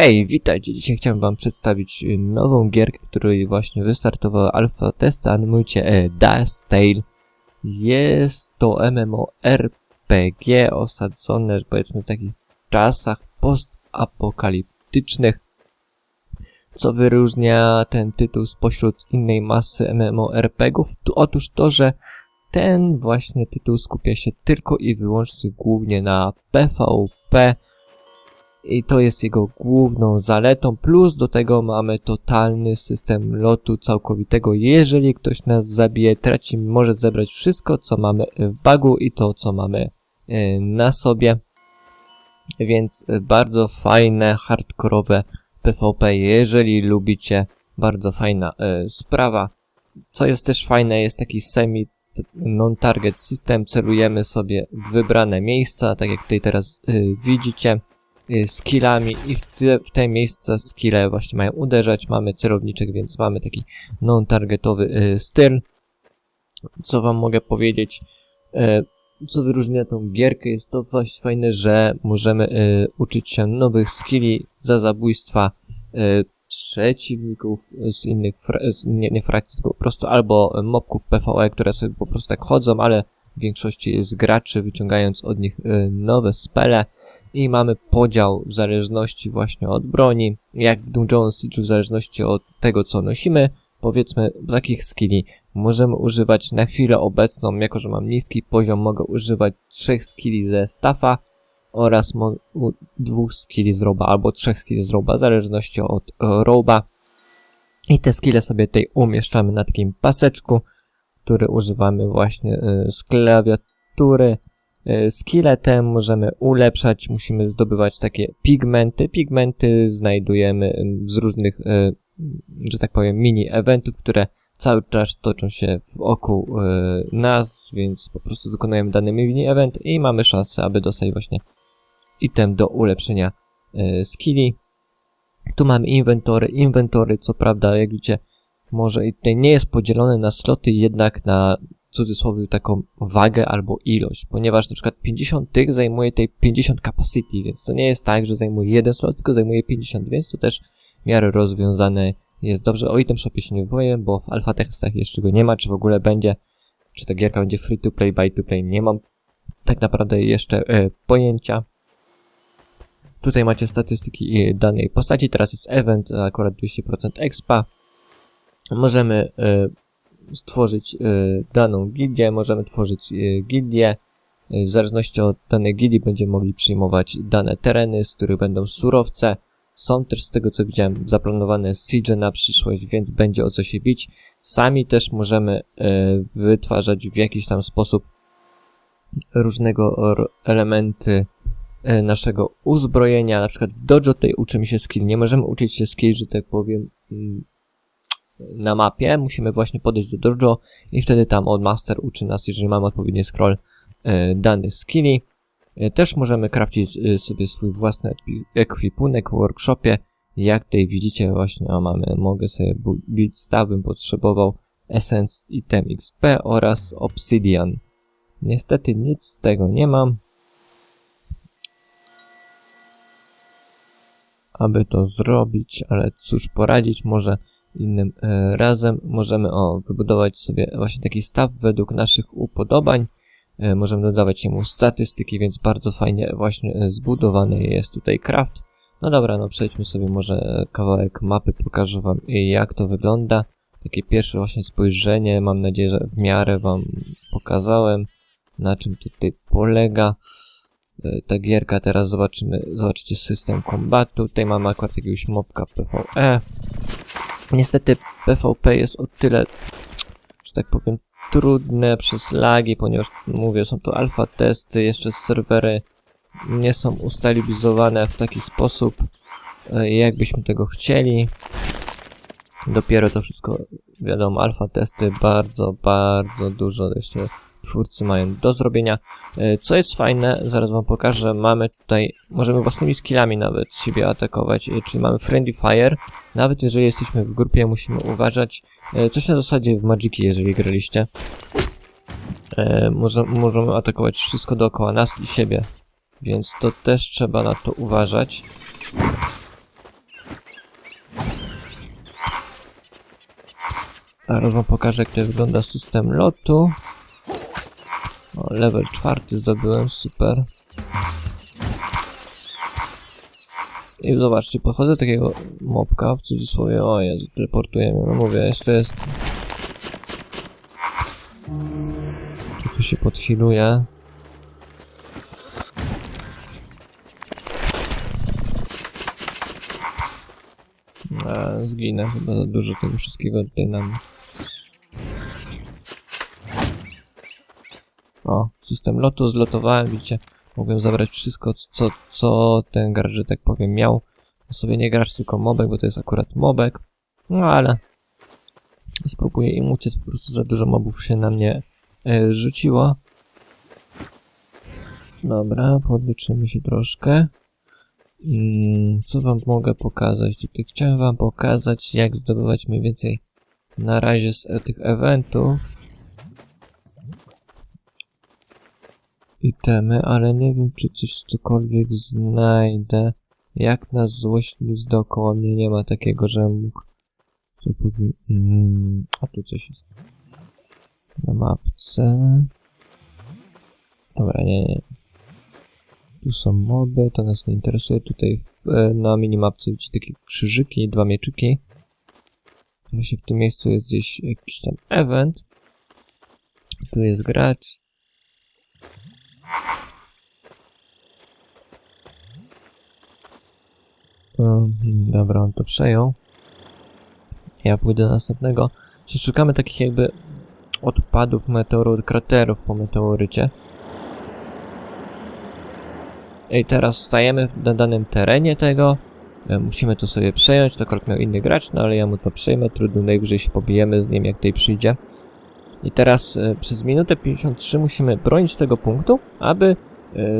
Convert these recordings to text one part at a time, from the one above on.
Hej, witajcie! Dzisiaj chciałem wam przedstawić y, nową gierkę, której właśnie wystartowała alfa testa. Animujcie e, Dust Tale. Jest to MMORPG osadzone powiedzmy w takich czasach postapokaliptycznych. Co wyróżnia ten tytuł spośród innej masy MMORPGów? Tu otóż to, że ten właśnie tytuł skupia się tylko i wyłącznie głównie na PvP, i to jest jego główną zaletą, plus do tego mamy totalny system lotu całkowitego. Jeżeli ktoś nas zabije, traci, może zebrać wszystko, co mamy w bagu i to, co mamy e, na sobie. Więc bardzo fajne, hardkorowe PvP, jeżeli lubicie, bardzo fajna e, sprawa. Co jest też fajne, jest taki semi non-target system, celujemy sobie w wybrane miejsca, tak jak tutaj teraz e, widzicie. Y, skillami i w te, w te miejsca skille właśnie mają uderzać. Mamy celowniczek, więc mamy taki non-targetowy y, styl. Co wam mogę powiedzieć? Y, co wyróżnia tą gierkę jest to właśnie fajne, że możemy uczyć się nowych skilli za zabójstwa przeciwników z innych, z, nie, nie frakcji, tylko po prostu albo mobków PvE, które sobie po prostu tak chodzą, ale w większości jest graczy, wyciągając od nich nowe spele i mamy podział w zależności właśnie od broni, jak w Dungeon Siege w zależności od tego, co nosimy. Powiedzmy, takich skilli możemy używać na chwilę obecną, jako że mam niski poziom, mogę używać trzech skilli ze staffa oraz dwóch skilli z roba, albo trzech skilli z roba, w zależności od e, roba. I te skille sobie tutaj umieszczamy na takim paseczku, który używamy właśnie e, z klawiatury E, skille te możemy ulepszać, musimy zdobywać takie pigmenty. Pigmenty znajdujemy z różnych, e, że tak powiem, mini-eventów, które cały czas toczą się wokół e, nas, więc po prostu wykonujemy dany mini-event i mamy szansę, aby dostać właśnie item do ulepszenia skilli. Tu mamy inwentory. Inwentory, co prawda, jak widzicie, może i tutaj nie jest podzielone na sloty, jednak na cudzysłowie taką wagę albo ilość, ponieważ na przykład 50 tych zajmuje tej 50 capacity, więc to nie jest tak, że zajmuje jeden slot, tylko zajmuje 50, więc to też w miarę rozwiązane jest dobrze. O item shopie się nie wypowiem, bo w alfa testach jeszcze go nie ma, czy w ogóle będzie, czy ta gierka będzie free to play, buy to play, nie mam tak naprawdę jeszcze e, pojęcia. Tutaj macie statystyki e, danej postaci, teraz jest event, akurat 200% expa. Możemy e, stworzyć y, daną gildię, możemy tworzyć y, gildię. Y, w zależności od danej gildii będziemy mogli przyjmować dane tereny, z których będą surowce. Są też z tego co widziałem zaplanowane siege na przyszłość, więc będzie o co się bić. Sami też możemy wytwarzać w jakiś tam sposób różnego elementy naszego uzbrojenia. Na przykład w dojo tej uczymy się skill. Nie możemy uczyć się skill, że tak powiem, mm, na mapie, musimy właśnie podejść do dojo i wtedy tam od master uczy nas, jeżeli mamy odpowiedni scroll e, danych skilli. E, też możemy crafcić e, sobie swój własny ekwipunek w workshopie. Jak tutaj widzicie właśnie, o mamy, mogę sobie build staff, bym potrzebował Essence Item XP oraz Obsidian. Niestety nic z tego nie mam. Aby to zrobić, ale cóż poradzić, może innym e, razem. Możemy o, wybudować sobie właśnie taki staw według naszych upodobań. E, możemy dodawać mu statystyki, więc bardzo fajnie właśnie zbudowany jest tutaj craft. No dobra, no przejdźmy sobie może kawałek mapy, pokażę wam jak to wygląda. Takie pierwsze właśnie spojrzenie, mam nadzieję, że w miarę wam pokazałem, na czym tutaj polega e, ta gierka. Teraz zobaczymy, zobaczycie system kombatu. Tutaj mamy akurat jakiegoś mobka PvE. Niestety PvP jest o tyle, że tak powiem, trudne przez lagi, ponieważ mówię, są to alfa testy, jeszcze serwery nie są ustabilizowane w taki sposób, e, jakbyśmy tego chcieli. Dopiero to wszystko, wiadomo, alfa testy bardzo, bardzo dużo jeszcze twórcy mają do zrobienia. E, co jest fajne, zaraz wam pokażę, mamy tutaj, możemy własnymi skillami nawet siebie atakować, e, czyli mamy friendly fire, nawet jeżeli jesteśmy w grupie, musimy uważać, e, coś na zasadzie w Magiki, jeżeli graliście. Możemy, możemy atakować wszystko dookoła nas i siebie, więc to też trzeba na to uważać. Zaraz wam pokażę, jak to wygląda system lotu. O, level czwarty zdobyłem, super. I zobaczcie, podchodzę do takiego mopka, w cudzysłowie, o Jezu, teleportujemy, no mówię, jeszcze jest... Trochę się podhiluje. A, zginę, chyba za dużo tego wszystkiego tutaj nam... O, system lotu zlotowałem, widzicie, mogłem zabrać wszystko, co, co ten gracz, że tak powiem, miał. Sobie nie gracz, tylko mobek, bo to jest akurat mobek. No ale spróbuję im uciec, po prostu za dużo mobów się na mnie e, rzuciło. Dobra, podleczymy się troszkę. Mm, co wam mogę pokazać? Tutaj chciałem wam pokazać, jak zdobywać mniej więcej na razie z e, tych eventów itemy, ale nie wiem, czy coś cokolwiek znajdę. Jak na złość nic dookoła mnie nie ma takiego, że mógł... Co powiem... Mm, a tu coś jest. Na mapce. Dobra, nie, nie. Tu są moby, to nas nie interesuje. Tutaj w, e, na minimapce widzicie takie krzyżyki dwa mieczyki. Właśnie w tym miejscu jest gdzieś jakiś tam event. Tu jest grać. Um, dobra, on to przejął. Ja pójdę do następnego. Czyli szukamy takich jakby odpadów meteoru, kraterów po meteorycie. I teraz stajemy na danym terenie tego. E, Musimy to sobie przejąć. To akurat miał inny gracz, no ale ja mu to przejmę. Trudno, najwyżej się pobijemy z nim, jak tutaj przyjdzie. I teraz e, przez minutę 53 musimy bronić tego punktu, aby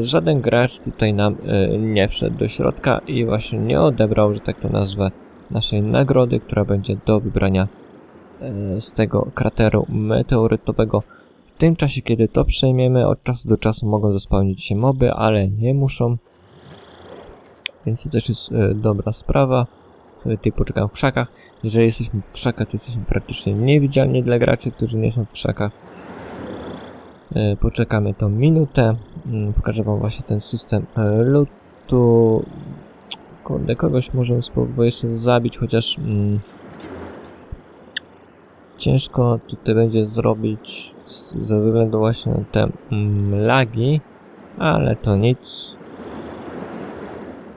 żaden gracz tutaj nam e, nie wszedł do środka i właśnie nie odebrał, że tak to nazwę, naszej nagrody, która będzie do wybrania e, z tego krateru meteorytowego. W tym czasie, kiedy to przejmiemy, od czasu do czasu mogą zespełnić się moby, ale nie muszą. Więc to też jest e, dobra sprawa. Sobie tutaj poczekam w krzakach. Jeżeli jesteśmy w krzakach, to jesteśmy praktycznie niewidzialni dla graczy, którzy nie są w krzakach. E, Poczekamy tą minutę. Mm, Pokażę wam właśnie ten system e, lutu. Kurde, kogoś możemy spróbować jeszcze zabić, chociaż mm, ciężko tutaj będzie zrobić ze względu właśnie na te mm, lagi, ale to nic.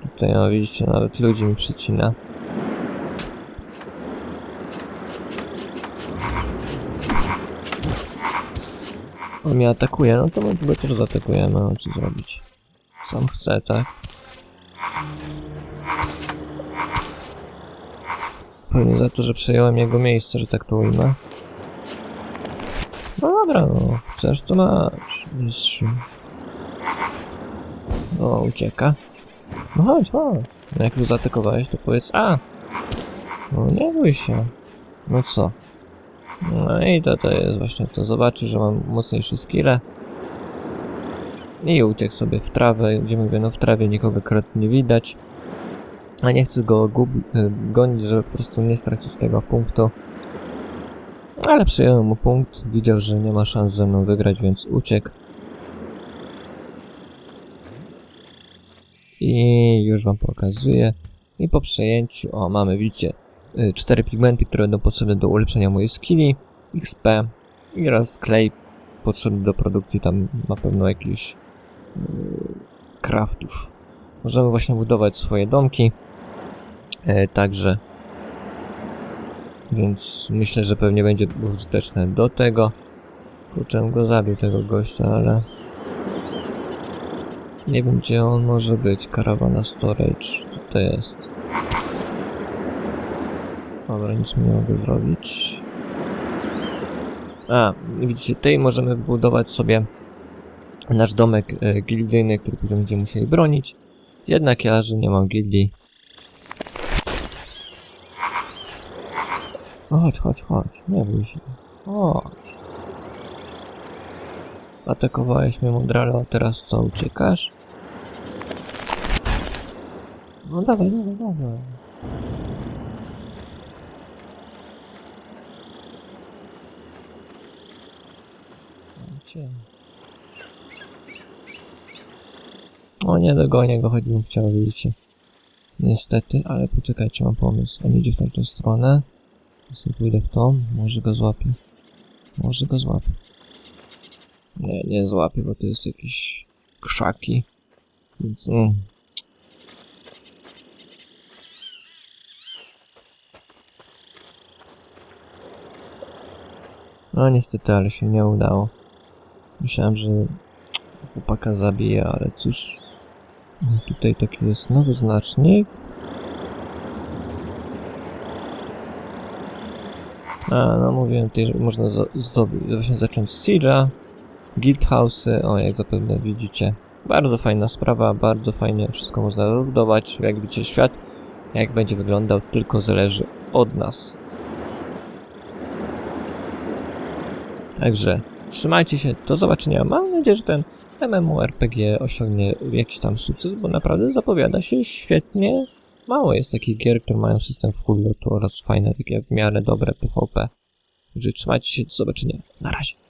Tutaj, no widzicie, nawet ludzi mi przycina. On mnie atakuje, no to chyba też zaatakujemy, no co zrobić. Sam chce, tak? Pewnie za to, że przejąłem jego miejsce, że tak to ujmę. No dobra, no. Chcesz, to masz, mistrzu. O, ucieka. No chodź, chodź. No jak już zaatakowałeś, to powiedz A. No nie bój się. No co? No i to, to jest właśnie to. Zobaczy, że mam mocniejsze skille. I uciekł sobie w trawę, gdzie mówię, no w trawie nikogo akurat nie widać. A nie chcę go y, gonić, żeby po prostu nie stracić tego punktu. Ale przyjąłem mu punkt, widział, że nie ma szans ze mną wygrać, więc uciekł. I już wam pokazuję. I po przejęciu, o mamy, widzicie, y, cztery pigmenty, które będą potrzebne do ulepszenia mojej skilli, XP i oraz klej potrzebny do produkcji tam na pewno jakichś yy, craftów. Możemy właśnie budować swoje domki, e, także więc myślę, że pewnie będzie użyteczne do tego. Kurczę, go zabił tego gościa, ale nie wiem gdzie on może być. Karawana storage, co to jest? Dobra, nic nie mogę zrobić. A, widzicie, tutaj możemy wbudować sobie nasz domek e, gildyjny, który później będziemy musieli bronić. Jednak ja, że nie mam gildii. Chodź, chodź, chodź, nie bój się. Chodź. Atakowałeś mnie Mondralo, a teraz co, uciekasz? No dawaj, dawaj, dawaj. O nie, dogonię go, choć bym chciał, widzicie. Niestety, ale poczekajcie, mam pomysł. On idzie w tamtą stronę. Sobie pójdę w tą, może go złapię. Może go złapię. Nie, nie złapię, bo to jest jakieś krzaki. Więc mm. No niestety, ale się nie udało. Myślałem, że chłopaka zabije, ale cóż. Tutaj taki jest nowy znacznik. A, no mówiłem tutaj, że można zdobyć, właśnie zacząć z Siege'a. Guild House'y, o jak zapewne widzicie. Bardzo fajna sprawa, bardzo fajnie wszystko można rozbudować. Jak widzicie, świat, jak będzie wyglądał, tylko zależy od nas. Także trzymajcie się, do zobaczenia. Mam nadzieję, że ten MMORPG osiągnie jakiś tam sukces, bo naprawdę zapowiada się świetnie. Mało jest takich gier, które mają system full lotu oraz fajne, takie w miarę dobre PvP. Także trzymajcie się, do zobaczenia. Na razie.